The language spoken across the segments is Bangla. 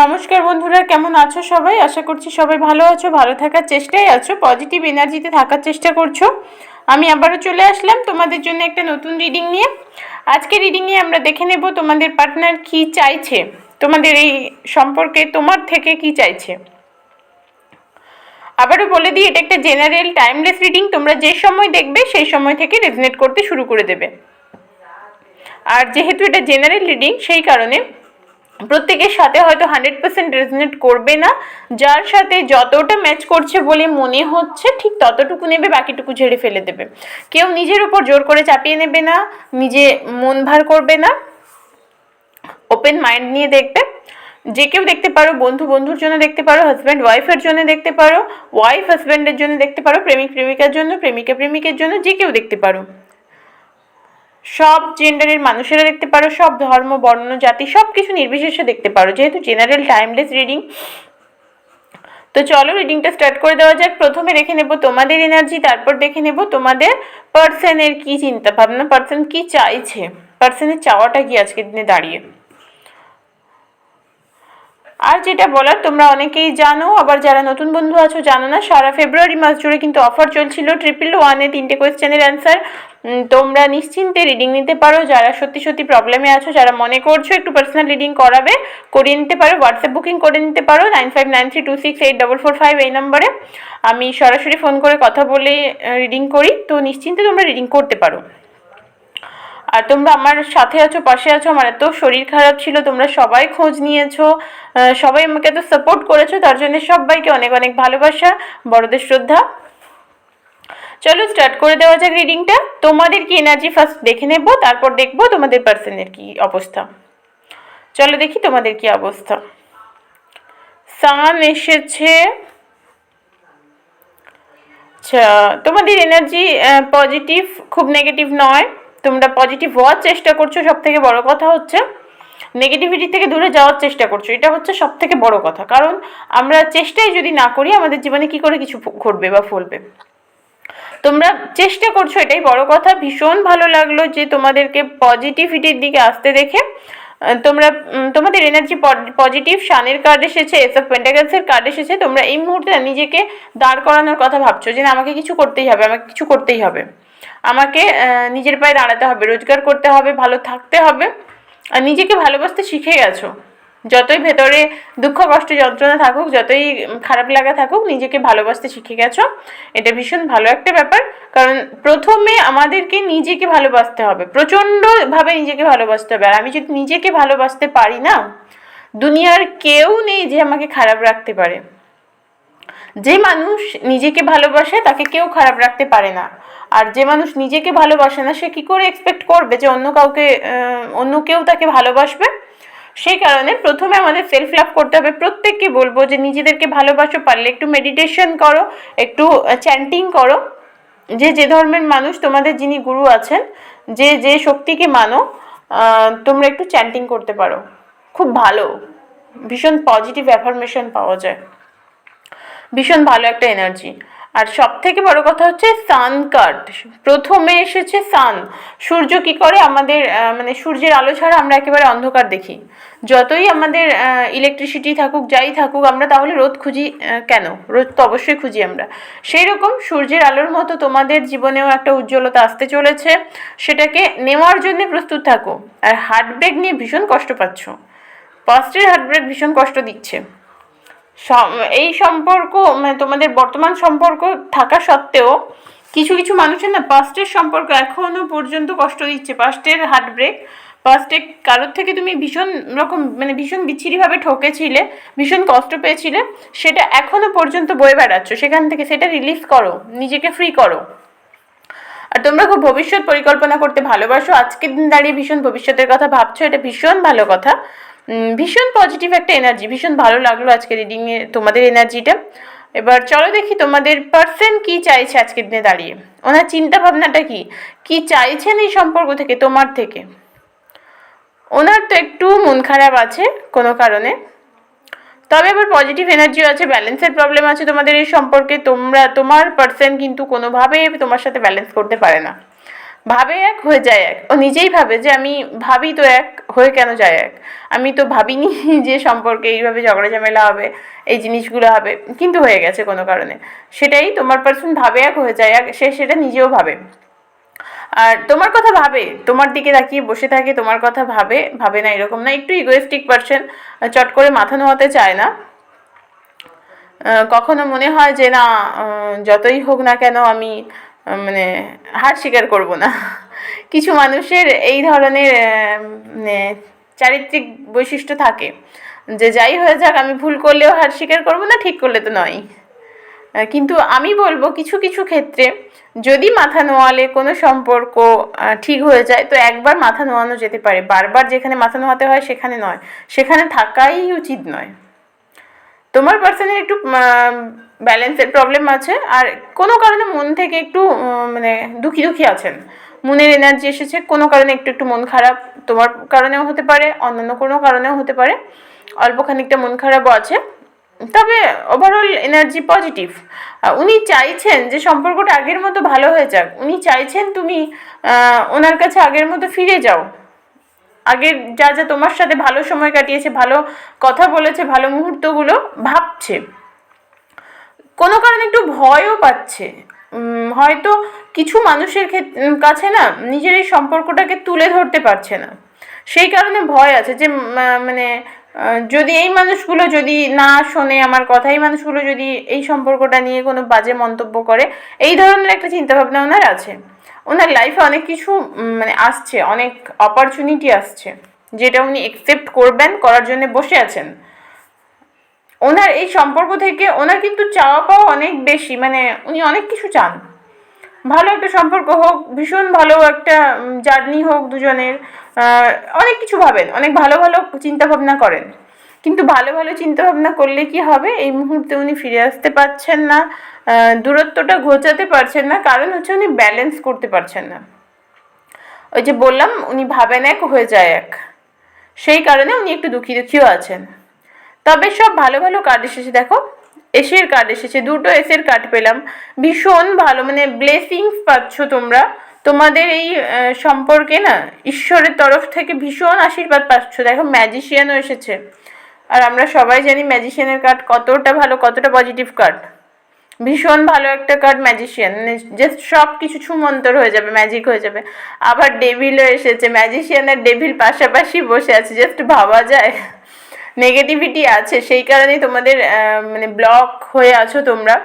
নমস্কার বন্ধুরা, কেমন আছো সবাই? আশা করছি সবাই ভালো আছো, ভালো থাকার চেষ্টায় আছো পজিটিভ এনার্জিতে থাকার চেষ্টা করছ। আমি আবারও চলে আসলাম তোমাদের জন্য একটা নতুন রিডিং নিয়ে। আজকে রিডিংয়ে আমরা দেখে নেব তোমাদের পার্টনার কি চাইছে, তোমাদের এই সম্পর্কে তোমার থেকে কি চাইছে। আবারও বলে দিই, এটা একটা জেনারেল টাইমলেস রিডিং তোমরা যে সময় দেখবে সেই সময় থেকে রেজনেট করতে শুরু করে দেবে। আর যেহেতু এটা জেনারেল রিডিং সেই কারণে প্রত্যেকের সাথে হয়তো হান্ড্রেড পার্সেন্ট রেজনেট করবে না। যার সাথে যতটা ম্যাচ করছে বলে মনে হচ্ছে, ঠিক ততটুকু নেবে, বাকিটুকু ঝেড়ে ফেলে দেবে। কেউ নিজের উপর জোর করে চাপিয়ে নেবে না, নিজে মন ভার করবে না। ওপেন মাইন্ড নিয়ে দেখবে। যে কেউ দেখতে পারো, বন্ধু, বন্ধুর জন্য দেখতে পারো হাজব্যান্ড ওয়াইফের জন্য দেখতে পারো ওয়াইফ হাজব্যান্ডের জন্য দেখতে পারো, প্রেমিক, প্রেমিকার জন্য, প্রেমিকা, প্রেমিকের জন্য, যে কেউ দেখতে পারো। সব জেন্ডারের মানুষেরা দেখতে পারো, সব ধর্ম, বর্ণ, জাতি সব কিছু নির্বিশেষে দেখতে পারো। যেহেতু জেনারেল টাইমলেস রিডিং তো চলো রিডিংটা স্টার্ট করে দেওয়া যাক। প্রথমে দেখে নেব তোমাদের এনার্জি তারপর দেখে নেব তোমাদের পার্সনের কি চিন্তা ভাবনা পার্সন কি চাইছে পার্সনের চাওয়াটা কি আজকের দিনে দাঁড়িয়ে। আর যেটা বলার তোমরা অনেকেই জানো, আবার যারা নতুন বন্ধু আছো জানো না, সারা ফেব্রুয়ারি মাস জুড়ে কিন্তু অফার চলছিল ট্রিপল ওয়ানে তিনটে কোয়েশ্চেনের অ্যান্সার তোমরা নিশ্চিন্তে রিডিং নিতে পারো। যারা সত্যি সত্যি প্রবলেমে আছো, যারা মনে করছ একটু পার্সোনাল রিডিং করাবে, করিয়ে নিতে পারো। হোয়াটসঅ্যাপ বুকিং করে নিতে পারো nine five nine three two six eight double four five এই নম্বরে আমি সরাসরি ফোন করে কথা বলে রিডিং করি। তো নিশ্চিন্তে তোমরা রিডিং করতে পারো। আর তোমরা আমার সাথে আছো, পাশে আছো আমার এত শরীর খারাপ ছিল, তোমরা সবাই খোঁজ নিয়েছো সবাই আমাকে এত সাপোর্ট করেছ, তার জন্য সবাইকে অনেক অনেক ভালোবাসা, বড়দের শ্রদ্ধা। চলো স্টার্ট করে দেওয়া যাক রিডিংটা তোমাদের কি এনার্জি ফার্স্ট দেখে নেব, তারপর দেখব তোমাদের পার্সনের কি অবস্থা। চলো দেখি তোমাদের কি অবস্থা। সান এসেছে। আচ্ছা তোমাদের এনার্জি পজিটিভ খুব নেগেটিভ নয়। তোমরা পজিটিভ হওয়ার চেষ্টা করছ সব থেকে বড় কথা হচ্ছে নেগেটিভিটি থেকে দূরে যাওয়ার চেষ্টা করছ। এটা হচ্ছে সব থেকে বড় কথা। কারণ আমরা চেষ্টাই যদি না করি, আমাদের জীবনে কি করে কিছু ঘটবে বা ফলবে? তোমরা চেষ্টা করছ, এটাই বড় কথা। ভীষণ ভালো লাগল যে তোমাদেরকে পজিটিভিটির দিকে আসতে দেখে। তোমরা তোমাদের এনার্জি পজিটিভ শানের কার্ড এসেছে এসব পেন্টাগালসের কার্ড এসেছে। তোমরা এই মুহূর্তে নিজেকে দাঁড় করানোর কথা ভাবছ যে না, আমাকে কিছু করতেই হবে, আমাকে কিছু করতেই হবে। আমাকে নিজের পায়ে দাঁড়াতে হবে, রোজগার করতে হবে, ভালো থাকতে হবে। আর নিজেকে ভালোবাসতে শিখে গেছো যতই ভেতরে দুঃখ, কষ্ট, যন্ত্রণা থাকুক, যতই খারাপ লাগা থাকুক, নিজেকে ভালোবাসতে শিখে গেছো। এটা ভীষণ ভালো একটা ব্যাপার। কারণ প্রথমে আমাদেরকে নিজেকে ভালোবাসতে হবে। প্রচণ্ডভাবে নিজেকে ভালোবাসতে হবে। আর আমি যদি নিজেকে ভালোবাসতে পারি না, দুনিয়ার কেউ নেই যে আমাকে খারাপ রাখতে পারে। যে মানুষ নিজেকে ভালোবাসে, তাকে কেউ খারাপ রাখতে পারে না। আর যে মানুষ নিজেকে ভালোবাসে না, সে কি করে এক্সপেক্ট করবে যে অন্য কাউকে অন্য কেউ তাকে ভালোবাসবে? সেই কারণে প্রথমে আমাদের সেলফ লাভ করতে হবে। প্রত্যেককে বলব যে নিজেদেরকে ভালোবাসো, পারলে একটু মেডিটেশন করো, একটু চ্যান্টিং করো। যে যে ধর্মের মানুষ তোমাদের যিনি গুরু আছেন, যে যে শক্তিকে মানো তোমরা একটু চ্যান্টিং করতে পারো। খুব ভালো। ভীষণ পজিটিভ অ্যাফার্মেশন পাওয়া যায়। ভীষণ ভালো একটা এনার্জি আর সব থেকে বড় কথা হচ্ছে সান কার্ড প্রথমে এসেছে সান সূর্য কি করে? আমাদের মানে সূর্যের আলো ছাড়া আমরা একেবারে অন্ধকার দেখি। যতই আমাদের ইলেকট্রিসিটি থাকুক, যাই থাকুক, আমরা তাহলে রোদ খুঁজি কেন? রোদ তো অবশ্যই খুঁজি আমরা। সেই রকম সূর্যের আলোর মতো তোমাদের জীবনেও একটা উজ্জ্বলতা আসতে চলেছে। সেটাকে নেওয়ার জন্য প্রস্তুত থাকো। আর হার্টব্রেক নিয়ে ভীষণ কষ্ট পাচ্ছ। পাস্টের হার্টব্রেক ভীষণ কষ্ট দিচ্ছে। এই সম্পর্ক মানে তোমাদের বর্তমান সম্পর্ক থাকা সত্ত্বেও কিছু কিছু মানুষের না পাস্টের সম্পর্ক এখনও পর্যন্ত কষ্ট দিচ্ছে। পাস্টের হার্ট ব্রেক পাস্টে কারোর থেকে তুমি ভীষণ রকম মানে ভীষণ বিচ্ছিরিভাবে ঠকেছিলে, ভীষণ কষ্ট পেয়েছিলে, সেটা এখনও পর্যন্ত বয়ে বেড়াচ্ছ। সেখান থেকে সেটা রিলিজ করো, নিজেকে ফ্রি করো। আর তোমরা খুব ভবিষ্যৎ পরিকল্পনা করতে ভালোবাসো। আজকের দিন দাঁড়িয়ে ভীষণ ভবিষ্যতের কথা ভাবছ, এটা ভীষণ ভালো কথা। ভীষণ পজিটিভ একটা এনার্জি ভীষণ ভালো লাগল আজকে রিডিংয়ে তোমাদের এনার্জিটা এবার চলো দেখি তোমাদের পার্সন কি চাইছে আজকের দিনে দাঁড়িয়ে। ওনার চিন্তা ভাবনাটা কি? কি চাইছেন এই সম্পর্ক থেকে, তোমার থেকে? ওনার তো একটু মন খারাপ আছে কোনো কারণে। তবে আবার পজিটিভ এনার্জিও আছে ব্যালেন্সের প্রবলেম আছে তোমাদের এই সম্পর্কে। তোমরা, তোমার পার্সন কিন্তু কোনোভাবে তোমার সাথে ব্যালেন্স করতে পারে না। ভাবে এক হয়ে যায় এক। ও নিজেই ভাবে যে আমি ভাবি তো এক, হয়ে কেন যায় এক? আমি তো ভাবিনি যে সম্পর্কে এইভাবে ঝগড়া ঝামেলা হবে, এই জিনিসগুলো হবে, কিন্তু হয়ে গেছে কোনো কারণে। সেটাই তোমার পার্সন ভাবে এক হয়ে যায় এক, সে সেটা নিজেও ভাবে। আর তোমার কথা ভাবে, তোমার দিকে তাকিয়ে বসে থাকে, তোমার কথা ভাবে ভাবে না এরকম না, একটু ইগোয়েস্টিক পার্সন চট করে মাথা নোয়াতে চায় না। কখনো মনে হয় যে না যতই হোক না কেন আমি মানে হার স্বীকার করব না। কিছু মানুষের এই ধরনের মানে চারিত্রিক বৈশিষ্ট্য থাকে যে যাই হয়ে যাক, আমি ভুল করলেও হার স্বীকার করব না, ঠিক করলে তো নয়। কিন্তু আমি বলব কিছু কিছু ক্ষেত্রে যদি মাথা নোয়ালে কোনো সম্পর্ক ঠিক হয়ে যায়, তো একবার মাথা নোয়ানো যেতে পারে। বারবার যেখানে মাথা নোয়াতে হয় সেখানে নয়। সেখানে থাকাই উচিত নয়। তোমার পার্সনের একটু ব্যালেন্সের প্রবলেম আছে। আর কোনো কারণে মন থেকে একটু মানে দুঃখী দুঃখী আছেন। মনের এনার্জি এসেছে, কোনো কারণে একটু একটু মন খারাপ তোমার কারণেও হতে পারে, অন্যান্য কোনো কারণেও হতে পারে। অল্প খানিকটা মন খারাপও আছে। তবে ওভারঅল এনার্জি পজিটিভ উনি চাইছেন যে সম্পর্কটা আগের মতো ভালো হয়ে যাক। উনি চাইছেন তুমি ওনার কাছে আগের মতো ফিরে যাও। আগের যা যা তোমার সাথে ভালো সময় কাটিয়েছে, ভালো কথা বলেছে, ভালো মুহূর্তগুলো ভাবছে। কোনো কারণে একটু ভয়ও পাচ্ছে। হয়তো কিছু মানুষের কাছে না নিজের এই সম্পর্কটাকে তুলে ধরতে পারছে না। সেই কারণে ভয় আছে যে মানে যদি এই মানুষগুলো যদি না শোনে আমার কথা, এই মানুষগুলো যদি এই সম্পর্কটা নিয়ে কোনো বাজে মন্তব্য করে, এই ধরনের একটা চিন্তাভাবনা ওনার আছে। ওনার লাইফে অনেক কিছু মানে আসছে, অনেক অপরচুনিটি আসছে, যেটা উনি একসেপ্ট করবেন, করার জন্য বসে আছেন। ওনার এই সম্পর্ক থেকে ওনার কিন্তু চাওয়া পাওয়া অনেক বেশি মানে উনি অনেক কিছু চান। ভালো একটা সম্পর্ক হোক, ভীষণ ভালো একটা জার্নি হোক দুজনের অনেক কিছু ভাবেন, অনেক ভালো ভালো চিন্তা ভাবনা করেন। কিন্তু ভালো ভালো চিন্তা ভাবনা করলে কি হবে? এই মুহূর্তে উনি ফিরে আসতে পারছেন না দূরত্বটা ঘোচাতে পারছেন না, কারণ হচ্ছে উনি ব্যালেন্স করতে পারছেন না। ওই যে বললাম, উনি ভাবেন এক হয়ে যায় এক। সেই কারণে উনি একটু দুঃখী দুঃখীও আছেন। তবে সব ভালো ভালো কার্ড এসেছে, দেখো। এসের কার্ড এসেছে, দুটো এসের কার্ড পেলাম। ভীষণ ভালো মানে ব্লেসিংস পাচ্ছ তোমরা। তোমাদের এই সম্পর্কে না ঈশ্বরের তরফ থেকে ভীষণ আশীর্বাদ পাচ্ছ। দেখো ম্যাজিশিয়ানও এসেছে। আর আমরা সবাই জানি ম্যাজিশিয়ানের কার্ড কতটা ভালো, কতটা পজিটিভ কার্ড ভীষণ ভালো একটা কার্ড ম্যাজিশিয়ান জাস্ট সব কিছু ছুমন্তর হয়ে যাবে ম্যাজিক হয়ে যাবে। আবার ডেভিলও এসেছে ম্যাজিশিয়ান আর ডেভিল পাশাপাশি বসে আছে জাস্ট ভাবা যায়। নেগেটিভিটি আছে, সেই কারণেই তোমাদের মানে ব্লক হয়ে আছো তোমরা।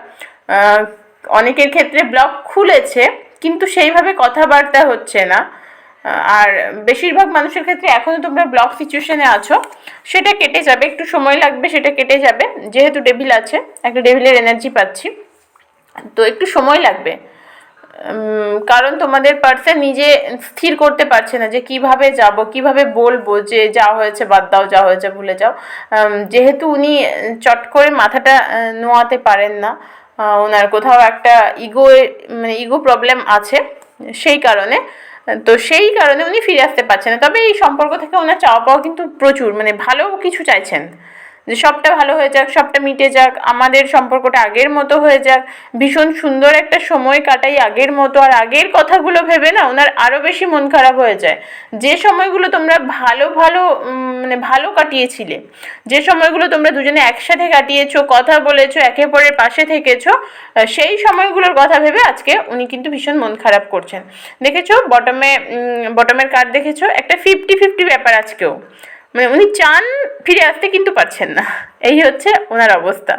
অনেকের ক্ষেত্রে ব্লক খুলেছে, কিন্তু সেইভাবে কথাবার্তা হচ্ছে না। আর বেশিরভাগ মানুষের ক্ষেত্রে এখনও তোমরা ব্লক সিচুয়েশনে আছো। সেটা কেটে যাবে, একটু সময় লাগবে, সেটা কেটে যাবে। যেহেতু ডেভিল আছে, একটা ডেভিলের এনার্জি পাচ্ছি। তো একটু সময় লাগবে। কারণ তোমাদের পার্সন নিজে স্থির করতে পারছে না যে কীভাবে যাব, কীভাবে বলব যে যা হয়েছে বাদ দাও, যা হয়েছে ভুলে যাও। যেহেতু উনি চট করে মাথাটা নোয়াতে পারেন না ওনার কোথাও একটা ইগো মানে ইগো প্রবলেম আছে সেই কারণে। তো সেই কারণে উনি ফিরে আসতে পারছেন না। তবে এই সম্পর্ক থেকে ওনার চাওয়া পাওয়া কিন্তু প্রচুর মানে ভালো কিছু চাইছেন। যে সবটা ভালো হয়ে যাক, সবটা মিটে যাক, আমাদের সম্পর্কটা আগের মতো হয়ে যাক। ভীষণ সুন্দর একটা সময় কাটাই আগের মতো। আর আগের কথাগুলো ভেবে না ওনার আরও বেশি মন খারাপ হয়ে যায়। যে সময়গুলো তোমরা ভালো ভালো মানে ভালো কাটিয়েছিলে, যে সময়গুলো তোমরা দুজনে একসাথে কাটিয়েছো, কথা বলেছ একে অপরের পাশে থেকেছো সেই সময়গুলোর কথা ভেবে আজকে উনি কিন্তু ভীষণ মন খারাপ করছেন। দেখেছ? বটমে বটমের কার্ড দেখেছ? একটা ফিফটি ফিফটি ব্যাপার আজকেও। মানে উনি চান ফিরে আসতে কিন্তু পারছেন না। এই হচ্ছে ওনার অবস্থা।